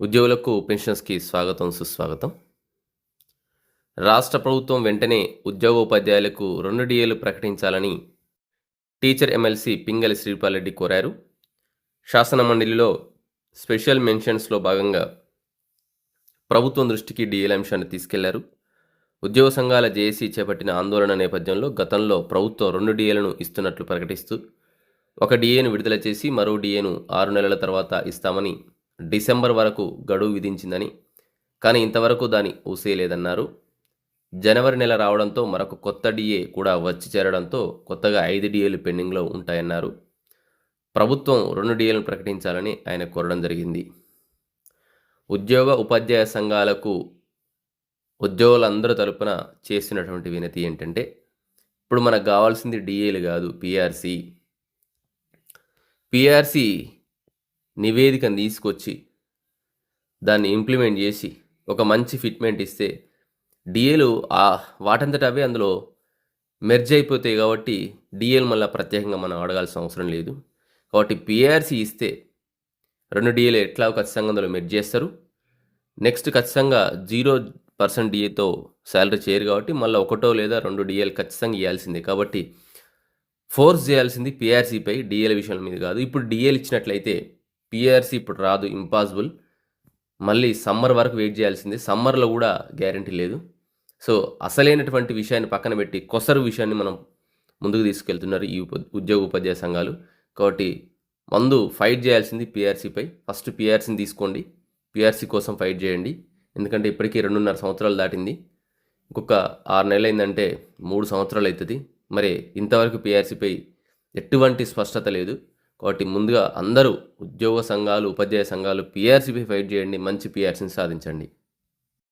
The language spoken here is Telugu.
ఉద్యోగులకు పెన్షన్స్కి స్వాగతం సుస్వాగతం. రాష్ట్ర ప్రభుత్వం వెంటనే ఉద్యోగోపాధ్యాయులకు రెండు డిఏలు ప్రకటించాలని టీచర్ ఎమ్మెల్సీ పింగళి శ్రీపాల్రెడ్డి కోరారు. శాసనమండలిలో స్పెషల్ మెన్షన్స్లో భాగంగా ప్రభుత్వం దృష్టికి డిఏల అంశాన్ని తీసుకెళ్ళారు. ఉద్యోగ సంఘాల జేఏసీ చేపట్టిన ఆందోళన నేపథ్యంలో గతంలో ప్రభుత్వం రెండు డిఏలను ఇస్తున్నట్లు ప్రకటిస్తూ ఒక డిఏను విడుదల చేసి మరో డిఏను ఆరు నెలల తర్వాత ఇస్తామని డిసెంబర్ వరకు గడువు విధించిందని కానీ ఇంతవరకు దాని ఊసేయలేదన్నారు జనవరి నెల రావడంతో మరొక కొత్త డిఏ కూడా వచ్చి చేరడంతో కొత్తగా ఐదు డిఏలు పెండింగ్లో ఉంటాయన్నారు. ప్రభుత్వం రెండు డిఏలను ప్రకటించాలని ఆయన కోరడం జరిగింది. ఉద్యోగ ఉపాధ్యాయ సంఘాలకు ఉద్యోగులందరూ తరపున చేస్తున్నటువంటి వినతి ఏంటంటే ఇప్పుడు మనకు కావాల్సింది డిఏలు కాదు పిఆర్సి. పిఆర్సి నివేదికను తీసుకొచ్చి దాన్ని ఇంప్లిమెంట్ చేసి ఒక మంచి ఫిట్మెంట్ ఇస్తే డిఏలు ఆ వాటంతట అవే అందులో మెర్జ్ అయిపోతాయి కాబట్టి డిఏలు మళ్ళీ ప్రత్యేకంగా మనం అడగాల్సిన అవసరం లేదు. కాబట్టి పిఆర్సి ఇస్తే రెండు డిఏలు ఎట్లా ఖచ్చితంగా అందులో మెర్జ్ చేస్తారు? నెక్స్ట్ ఖచ్చితంగా జీరో పర్సెంట్ డిఏతో శాలరీ చేయరు కాబట్టి మళ్ళీ ఒకటో లేదా రెండు డిఏలు ఖచ్చితంగా ఇవ్వాల్సిందే. కాబట్టి ఫోర్స్ చేయాల్సింది పిఆర్సీపై డిఏల విషయం మీద కాదు. ఇప్పుడు డిఏలు ఇచ్చినట్లయితే పిఆర్సీ ఇప్పుడు రాదు ఇంపాసిబుల్ మళ్ళీ సమ్మర్ వరకు వెయిట్ చేయాల్సింది. సమ్మర్లో కూడా గ్యారంటీ లేదు. సో అసలైనటువంటి విషయాన్ని పక్కన పెట్టి కొసరు విషయాన్ని మనం ముందుకు తీసుకెళ్తున్నారు ఈ ఉప ఉద్యోగ ఉపాధ్యాయ సంఘాలు. కాబట్టి మందు ఫైట్ చేయాల్సింది పిఆర్సీపై ఫస్ట్ పిఆర్సీని తీసుకోండి. పిఆర్సీ కోసం ఫైట్ చేయండి. ఎందుకంటే ఇప్పటికీ రెండున్నర సంవత్సరాలు దాటింది. ఇంకొక ఆరు నెలలు అయిందంటే మూడు సంవత్సరాలు అవుతుంది. మరి ఇంతవరకు పిఆర్సీపై ఎటువంటి స్పష్టత లేదు. కాబట్టి ముందుగా అందరూ ఉద్యోగ సంఘాలు ఉపాధ్యాయ సంఘాలు పిఆర్సీపై ఫైట్ చేయండి మంచి పిఆర్సీని సాధించండి.